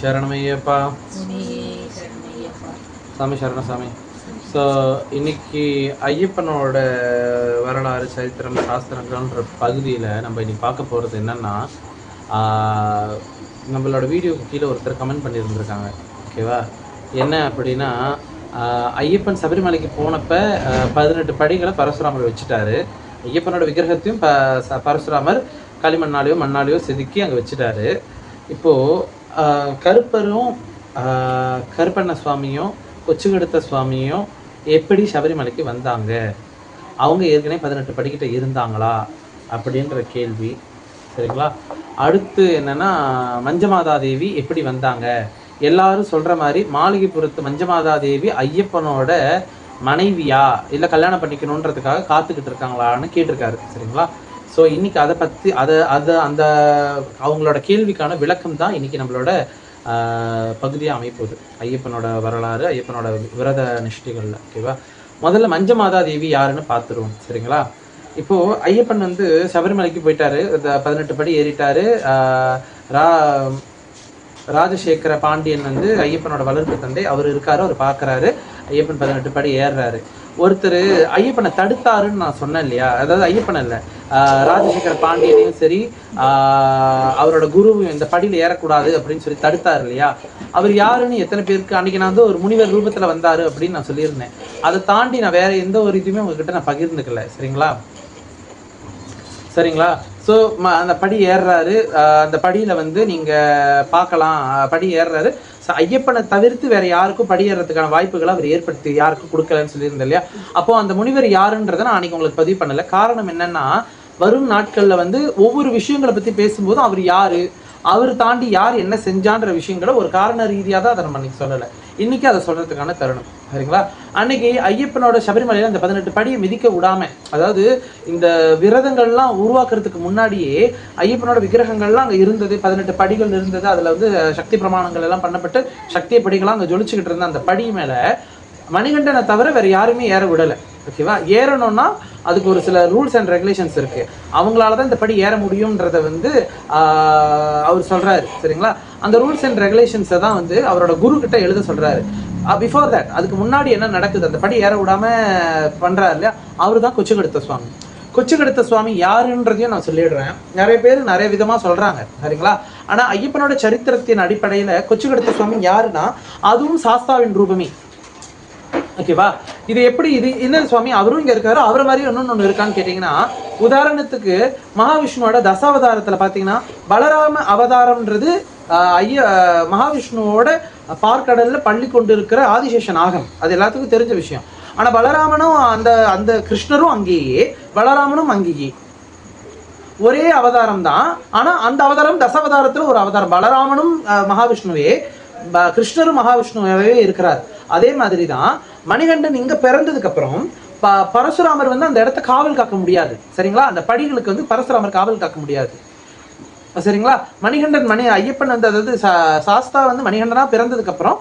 சரணமையப்பா சாமி சரண சாமி ஸோ இன்னைக்கு ஐயப்பனோட வரலாறு சரித்திரம் சாஸ்திரங்கள்ன்ற பகுதியில் நம்ம இன்னைக்கு பார்க்க போகிறது என்னன்னா நம்மளோட வீடியோக்கு கீழே ஒருத்தர் கமெண்ட் பண்ணியிருந்திருக்காங்க ஓகேவா என்ன அப்படின்னா ஐயப்பன் சபரிமலைக்கு போனப்ப பதினெட்டு படிகளை பரசுராமர் வச்சுட்டாரு ஐயப்பனோட விக்கிரகத்தையும் ப பரசுராமர் களிமண்ணாலேயோ மண்ணாலேயோ செதுக்கி அங்கே வச்சுட்டாரு இப்போது கருப்பரும் கருப்பண்ண சுவாமியும் கொச்சுக்கெடுத்த சுவாமியும் எப்படி சபரிமலைக்கு வந்தாங்க? அவங்க ஏற்கனவே பதினெட்டு படிக்கிட்ட இருந்தாங்களா? அப்படின்ற கேள்வி. சரிங்களா? அடுத்து என்னென்னா மஞ்சமாதா தேவி எப்படி வந்தாங்க? எல்லாரும் சொல்கிற மாதிரி மாளிகைப்புறத்து மஞ்சமாதா தேவி ஐயப்பனோட மனைவியா? இல்லை கல்யாணம் பண்ணிக்கணுன்றதுக்காக காத்துக்கிட்டு இருக்காங்களான்னு கேட்டிருக்காரு. சரிங்களா? ஸோ இன்னைக்கு அதை பற்றி அதை அதை அந்த அவங்களோட கேள்விக்கான விளக்கம் தான் இன்னைக்கு நம்மளோட பகுதியாக அமைப்போகுது ஐயப்பனோட வரலாறு ஐயப்பனோட விரத நிஷ்டிகளில் ஓகேவா முதல்ல மஞ்ச மாதா தேவி யாருன்னு பார்த்துருவோம் சரிங்களா? இப்போது ஐயப்பன் வந்து சபரிமலைக்கு போயிட்டாரு பதினெட்டு படி ஏறிட்டாரு ரா ராஜசேகர பாண்டியன் வந்து ஐயப்பனோட வளர்ப்பு தந்தை அவர் இருக்காரு அவர் பார்க்கறாரு ஐயப்பன் பதினெட்டு படி ஏறுறாரு. ஒருத்தர் ஐயப்பனை தடுத்தாருன்னு நான் சொன்னேன் இல்லையா? அதாவது ஐயப்பன் இல்லை ராஜசேகர பாண்டியனையும் சரி ஆஹ் அவரோட குருவும் இந்த படியில் ஏறக்கூடாது அப்படின்னு சொல்லி தடுத்தாரு இல்லையா? அவர் யாருன்னு எத்தனை பேருக்கு அன்னைக்கு நான் வந்து ஒரு முனிவர் ரூபத்தில் வந்தாரு அப்படின்னு நான் சொல்லியிருந்தேன். அதை தாண்டி நான் வேற எந்த ஒரு இதுவுமே உங்ககிட்ட நான் பகிர்ந்துக்கல சரிங்களா? சரிங்களா? ஸோ அந்த படி ஏறுறாரு. ஆஹ் அந்த படியில் வந்து நீங்கள் பார்க்கலாம். படி ஏறுறாரு. ஐயப்பனை தவிர்த்து வேற யாருக்கும் படியேறதுக்கான வாய்ப்புகளை அவர் ஏற்படுத்தி யாருக்கும் கொடுக்கலன்னு சொல்லியிருந்தேன் இல்லையா? அப்போ அந்த முனிவர் யாருன்றதை நான் அன்னைக்கு உங்களுக்கு பதிவு பண்ணல. காரணம் என்னன்னா வரும் நாட்களில் வந்து ஒவ்வொரு விஷயங்களை பற்றி பேசும்போது அவர் யாரு அவர் தாண்டி யார் என்ன செஞ்சான்ற விஷயங்களை ஒரு காரண ரீதியாக தான் அதை நம்ம அன்னைக்கு சொல்லலை. இன்னைக்கு அதை சொல்றதுக்கான தருணம். சரிங்களா? அன்னைக்கு ஐயப்பனோட சபரிமலையில அந்த பதினெட்டு படியை மிதிக்க விடாம அதாவது இந்த விரதங்கள்லாம் உருவாக்குறதுக்கு முன்னாடியே ஐயப்பனோட விக்கிரகங்கள்லாம் அங்க இருந்தது பதினெட்டு படிகள் இருந்தது அதுல வந்து சக்தி பிரமாணங்கள் எல்லாம் பண்ணப்பட்டு சக்தி படிகள்லாம் அங்க ஜொலிச்சுக்கிட்டு இருந்த அந்த படி மேல மணிகண்டனை தவிர வேற யாருமே ஏற விடலை. ஓகேவா? ஏறணும்னா அதுக்கு ஒரு சில ரூல்ஸ் அண்ட் ரெகுலேஷன்ஸ் இருக்கு. அவங்களால தான் இந்த படி ஏற முடியும்ன்றத வந்து அவர் சொல்றாரு. சரிங்களா? அந்த ரூல்ஸ் அண்ட் ரெகுலேஷன்ஸை தான் வந்து அவரோட குரு கிட்ட எழுத சொல்றாரு. பிஃபோர் தட் அதுக்கு முன்னாடி என்ன நடக்குது? அந்த படி ஏற விடாம பண்றாரு இல்லையா? அவர் தான் கொச்சுக்கடுத்த சுவாமி. கொச்சுக்கடுத்த சுவாமி யாருன்றதையும் நான் சொல்லிடுறேன். நிறைய பேர் நிறைய விதமாக சொல்கிறாங்க சரிங்களா? ஆனால் ஐயப்பனோட சரித்திரத்தின் அடிப்படையில் கொச்சுக்கடுத்த சுவாமி யாருன்னா அதுவும் சாஸ்தாவின் ரூபமே. ஓகேவா இது எப்படி இது என்ன சுவாமி? அவரும் இங்கே இருக்காரு. அவர் மாதிரி இன்னொன்று ஒன்று இருக்கான்னு கேட்டிங்கன்னா உதாரணத்துக்கு மகாவிஷ்ணுவோட தசாவதாரத்தில் பார்த்தீங்கன்னா பலராம அவதாரம்ன்றது ஐய மகாவிஷ்ணுவோட பார்க்கடலில் பள்ளி கொண்டு இருக்கிற ஆதிசேஷன் ஆகம் அது எல்லாத்துக்கும் தெரிஞ்ச விஷயம். ஆனால் பலராமனும் அந்த அந்த கிருஷ்ணரும் அங்கேயே பலராமனும் அங்கேயே. ஒரே அவதாரம் தான். ஆனால் அந்த அவதாரம் தசாவதாரத்தில் ஒரு அவதாரம். பலராமனும் மகாவிஷ்ணுவே ப- கிருஷ்ணரும் மகாவிஷ்ணுவே இருக்கிறார். அதே மாதிரி தான் மணிகண்டன் இங்க பிறந்ததுக்கு அப்புறம் ப- பரசுராமர் வந்து அந்த இடத்த காவல் காக்க முடியாது. சரிங்களா? அந்த படிகளுக்கு வந்து பரசுராமர் காவல் காக்க முடியாது. சரிங்களா? மணிகண்டன் மணி ஐயப்பன் வந்து அதாவது சா- சாஸ்தா வந்து மணிகண்டனா பிறந்ததுக்கு அப்புறம்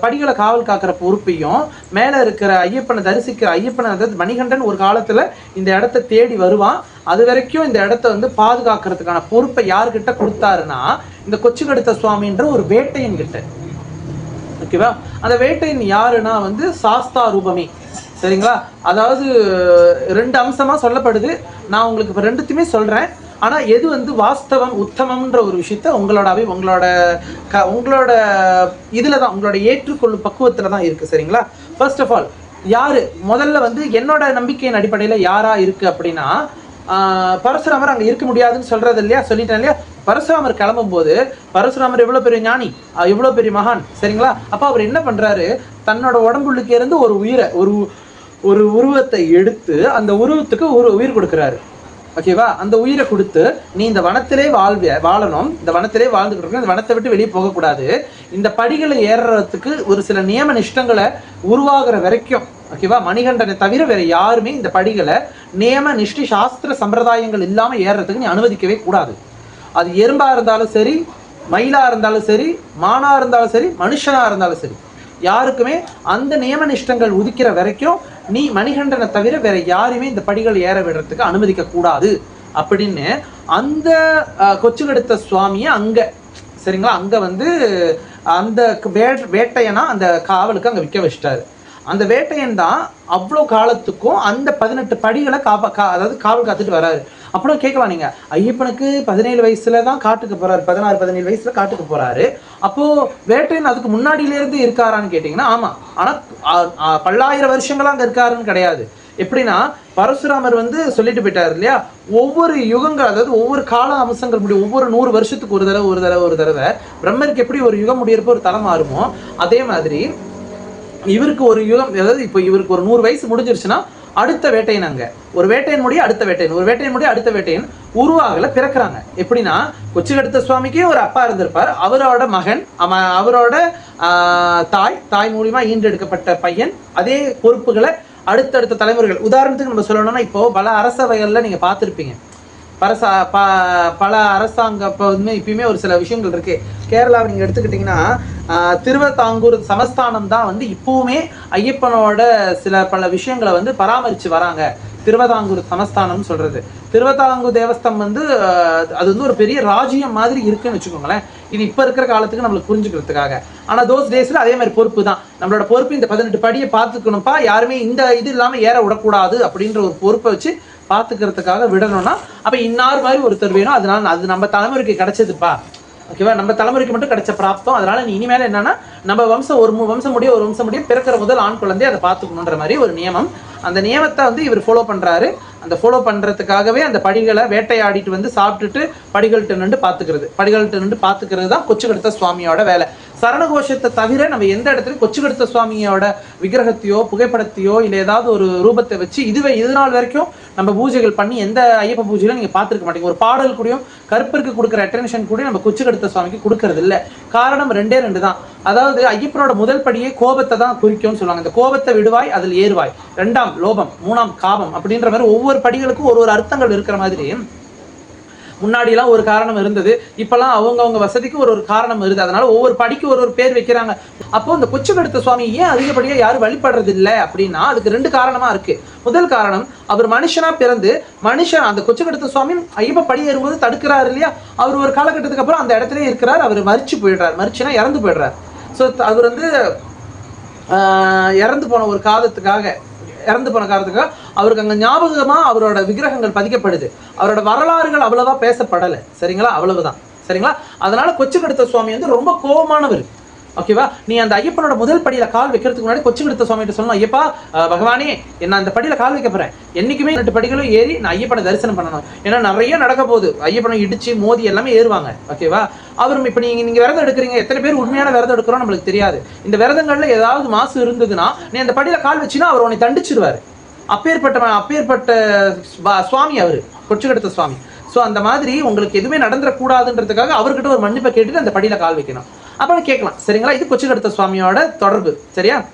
படிகளை காவல் காக்கிற பொறுப்பையும் மேல இருக்கிற ஐயப்பனை தரிசிக்கிற ஐயப்பனை அதாவது மணிகண்டன் ஒரு காலத்துல இந்த இடத்த தேடி வருவான். அது வரைக்கும் இந்த இடத்த வந்து பாதுகாக்கிறதுக்கான பொறுப்பை யார்கிட்ட கொடுத்தாருன்னா இந்த கொச்சுக்கடுத்த சுவாமின்ற ஒரு வேட்டையன் கிட்ட ஓகேவா? அந்த வேட்டையின் யாருன்னா வந்து சாஸ்தா ரூபமே. சரிங்களா? அதாவது ரெண்டு அம்சமாக சொல்லப்படுது. நான் உங்களுக்கு இப்போ ரெண்டுத்தையுமே சொல்கிறேன் ஆனால் எது வந்து வாஸ்தவம் உத்தமம்ன்ற ஒரு விஷயத்த உங்களோடவே உங்களோட க உங்களோட இதில் தான் உங்களோட ஏற்றுக்கொள்ளும் பக்குவத்தில் தான் இருக்குது சரிங்களா? ஃபர்ஸ்ட் ஆஃப் ஆல் யார்? முதல்ல வந்து என்னோட நம்பிக்கையின் அடிப்படையில் யாராக இருக்குது அப்படின்னா பரசுராமர் அங்கே இருக்க முடியாதுன்னு சொல்கிறது இல்லையா? சொல்லிட்டேன் இல்லையா? பரசுராமர் கிளம்பும் போது பரசுராமர் எவ்வளோ பெரிய ஞானி? எவ்வளோ பெரிய மகான்? சரிங்களா? அப்போ அவர் என்ன பண்ணுறாரு தன்னோட உடம்புள்ளுக்கு இருந்து ஒரு உயிரை ஒரு ஒரு உருவத்தை எடுத்து அந்த உருவத்துக்கு ஒரு உயிர் கொடுக்குறாரு. ஓகேவா அந்த உயிரை கொடுத்து நீ இந்த வனத்திலே வாழ்விய வாழணும். இந்த வனத்திலே வாழ்ந்துக்கிட்டு இந்த வனத்தை விட்டு வெளியே போகக்கூடாது. இந்த படிகளை ஏறுறதுக்கு ஒரு சில நியம நிஷ்டங்களை உருவாகிற வரைக்கும் ஓகேவா மணிகண்டனை தவிர வேற யாருமே இந்த படிகளை நியம நிஷ்டி சாஸ்திர சம்பிரதாயங்கள் இல்லாமல் ஏறுறதுக்கு நீ அனுமதிக்கவே கூடாது. அது எறும்பா இருந்தாலும் சரி மயிலா இருந்தாலும் சரி மானா இருந்தாலும் சரி மனுஷனா இருந்தாலும் சரி. யாருக்குமே அந்த நியம நிஷ்டங்கள் உதிக்கிற வரைக்கும் நீ மணிகண்டனை தவிர வேற யாரையுமே இந்த படிகள் ஏற விடுறதுக்கு அனுமதிக்க கூடாது. அப்படின்னு அந்த கொச்சு கொச்சுக்கடுத்த சுவாமியை அங்க சரிங்களா? அங்க வந்து அந்த வே- வேட்டையனா அந்த காவலுக்கு அங்க விற்க வச்சிட்டாரு. அந்த வேட்டையன் தான் அவ்வளோ காலத்துக்கும் அந்த பதினெட்டு படிகளை காப்பா கா அதாவது காவல் காத்துட்டு வராரு. அப்புறம் கேட்கலாம் நீங்க. ஐயப்பனுக்கு பதினேழு வயசுல தான் காட்டுக்கு போறாரு. பதினாறு பதினேழு வயசுல காட்டுக்கு போறாரு. அப்போ வேட்டையன் அதுக்கு முன்னாடியில இருந்து இருக்காரான்னு கேட்டிங்கன்னா ஆமா. ஆனா பல்லாயிரம் வருஷங்களா அங்க இருக்காருன்னு கிடையாது. எப்படின்னா பரசுராமர் வந்து சொல்லிட்டு போயிட்டாரு இல்லையா? ஒவ்வொரு யுகங்கள் அதாவது ஒவ்வொரு கால அம்சங்கள் முடியும் ஒவ்வொரு நூறு வருஷத்துக்கு ஒரு தடவை ஒரு தடவை ஒரு தடவை பிரம்மருக்கு எப்படி ஒரு யுகம் முடியறப்போ ஒரு தலை மாறுமோ அதே மாதிரி இவருக்கு ஒரு யுகம் அதாவது இப்போ இவருக்கு ஒரு நூறு வயசு முடிஞ்சிருச்சுன்னா அடுத்த வேட்டையன் அங்க. ஒரு வேட்டையன் முடிய அடுத்த வேட்டையன். ஒரு வேட்டையன் முடிய அடுத்த வேட்டையன் உருவாகல பிறக்கிறாங்க எப்படின்னா கொச்சிகடுத்த சுவாமிக்கே ஒரு அப்பா இருந்திருப்பார். அவரோட மகன் அவரோட தாய் தாய் மூலியமா ஈன்றெடுக்கப்பட்ட பையன். அதே பொறுப்புகளை அடுத்தடுத்த தலைமுறைகள். உதாரணத்துக்கு நம்ம சொல்லணும்னா இப்போ பல அரசவைகள்ல நீங்க பார்த்துருப்பீங்க. பரசா ப பல அரசாங்க இப்போ வந்து இப்பயுமே ஒரு சில விஷயங்கள் இருக்கு. கேரளாவை நீங்கள் எடுத்துக்கிட்டிங்கன்னா திருவத்தாங்கூர் சமஸ்தானம் தான் வந்து இப்பவுமே ஐயப்பனோட சில பல விஷயங்களை வந்து பராமரித்து வராங்க. திருவதாங்கூர் சமஸ்தானம்னு சொல்றது. திருவதாங்கூர் தேவஸ்தம் வந்து அது வந்து ஒரு பெரிய ராஜ்யம் மாதிரி இருக்குன்னு வச்சுக்கோங்களேன். இது இப்போ இருக்கிற காலத்துக்கு நம்மளுக்கு புரிஞ்சுக்கிறதுக்காக. ஆனால் தோஸ் டேஸில் அதே மாதிரி பொறுப்பு தான். நம்மளோட பொறுப்பு இந்த பதினெட்டு படியை பார்த்துக்கணும்ப்பா. யாருமே இந்த இது இல்லாமல் ஏற விடக்கூடாது அப்படின்ற ஒரு பொறுப்பை வச்சு பார்த்துக்கிறதுக்காக விடணும்னா அப்போ இன்னார் மாதிரி ஒருத்தர் வேணும். அதனால அது நம்ம தலைமுறைக்கு கிடைச்சதுப்பா. ஓகேவா? நம்ம தலைமுறைக்கு மட்டும் கிடைச்ச பிராப்தம். அதனால நீ இனிமேல் என்னன்னா நம்ம வம்சம் ஒரு மு- வம்சம் முடிய ஒரு வம்சம் முடிய பிறக்கிற முதல் ஆண் குழந்தை அதை பார்த்துக்கணுன்ற மாதிரி ஒரு நியமம். அந்த நியமத்தை வந்து இவர் ஃபாலோ பண்ணுறாரு அந்த ஃபாலோ பண்ணுறதுக்காகவே அந்த படிகளை வேட்டையாடிட்டு வந்து சாப்பிட்டுட்டு படிகள்கிட்ட நின்று பார்த்துக்கிறது. படிகள்கிட்ட நின்று பார்த்துக்கிறது தான் கொச்சுக்கடுத்த சுவாமியோட வேலை. சரணகோஷத்தை தவிர நம்ம எந்த இடத்துலையும் கொச்சுக்கடுத்த சுவாமியோட விக்கிரகத்தையோ புகைப்படத்தையோ இல்லை ஏதாவது ஒரு ரூபத்தை வச்சு இதுவே இது நாள் வரைக்கும் நம்ம பூஜைகள் பண்ணி எந்த ஐயப்ப பூஜையிலும் நீங்க பார்த்துருக்க மாட்டீங்க. ஒரு பாடல் கூடயும் கருப்பருக்கு கொடுக்குற அட்டென்ஷன் கூட நம்ம குச்சிக்கடுத்த சுவாமிக்கு கொடுக்கறது இல்லை. காரணம் ரெண்டே ரெண்டு தான். அதாவது ஐயப்பனோட முதல் படியே கோபத்தை தான் குறிக்கும்னு சொல்லுவாங்க. இந்த கோபத்தை விடுவாய் அதில் ஏறுவாய். ரெண்டாம் லோபம் மூணாம் காபம் அப்படின்ற மாதிரி ஒவ்வொரு படிகளுக்கும் ஒரு ஒரு அர்த்தங்கள் இருக்கிற மாதிரி முன்னாடிலாம் ஒரு காரணம் இருந்தது. இப்பெல்லாம் அவங்கவுங்க வசதிக்கு ஒரு ஒரு காரணம் இருந்தது அதனால ஒவ்வொரு படிக்கு ஒரு ஒரு பேர் வைக்கிறாங்க. அப்போ இந்த கொச்சுக்கடுத்த சுவாமி ஏன் அதிகப்படியாக யாரும் வழிபடுறது இல்லை அப்படின்னா அதுக்கு ரெண்டு காரணமா இருக்கு. முதல் காரணம் அவர் மனுஷனா பிறந்து மனுஷன் அந்த கொச்சுக்கடுத்த சுவாமி ஐயப்ப படி ஏறும்போது தடுக்கிறாரு இல்லையா? அவர் ஒரு காலகட்டத்துக்கு அப்புறம் அந்த இடத்துல இருக்கிறார். அவர் மறிச்சு போயிடுறார். மறிச்சுனா இறந்து போயிடுறார். ஸோ அவர் வந்து இறந்து போன ஒரு காலத்துக்காக இறந்து போன காரணத்துக்கு அவருக்கு அங்கே ஞாபகமாக அவரோட விக்கிரகங்கள் பதிக்கப்படுது. அவரோட வரலாறுகள் அவ்வளோவா பேசப்படலை. சரிங்களா? அவ்வளவுதான். சரிங்களா? அதனால கொச்சுக்கடுத்த சுவாமி வந்து ரொம்ப கோபமானவர். ஓகேவா நீ அந்த ஐயப்பனோட முதல் படியில கால் வைக்கிறதுக்கு முன்னாடி கொச்சுக்கடுத்த சுவாமி சொல்லணும். ஐயப்பா பகவானே நான் அந்த படியில கால் வைக்க போறேன். என்னைக்குமே ரெண்டு படிகளும் ஏறி நான் ஐயப்பனை தரிசனம் பண்ணணும். ஏன்னா நிறைய நடக்க போகுது. ஐயப்பனை இடிச்சு மோதி எல்லாமே ஏறுவாங்க. ஓகேவா அவரும் இப்போ நீங்க நீங்க விரதம் எடுக்கிறீங்க. எத்தனை பேர் உண்மையான விரதம் எடுக்கிறோம் நம்மளுக்கு தெரியாது. இந்த விரதங்கள்ல ஏதாவது மாசு இருந்ததுன்னா நீ அந்த படியில கால் வச்சுன்னா அவர் உன்னை தண்டிச்சிருவாரு. அப்பேற்பட்ட அப்பேற்பட்ட சுவாமி அவரு. கொச்சுக்கடுத்த சுவாமி. ஸோ அந்த மாதிரி உங்களுக்கு எதுவுமே நடந்துடக்கூடாதுன்றதுக்காக அவர்கிட்ட ஒரு மன்னிப்பை கேட்டுட்டு அந்த படியில கால் வைக்கணும். அப்புறம் கேட்கலாம். சரிங்களா? இது கொச்சுக்கடுத்த சுவாமியோட தொடர்பு. சரியா?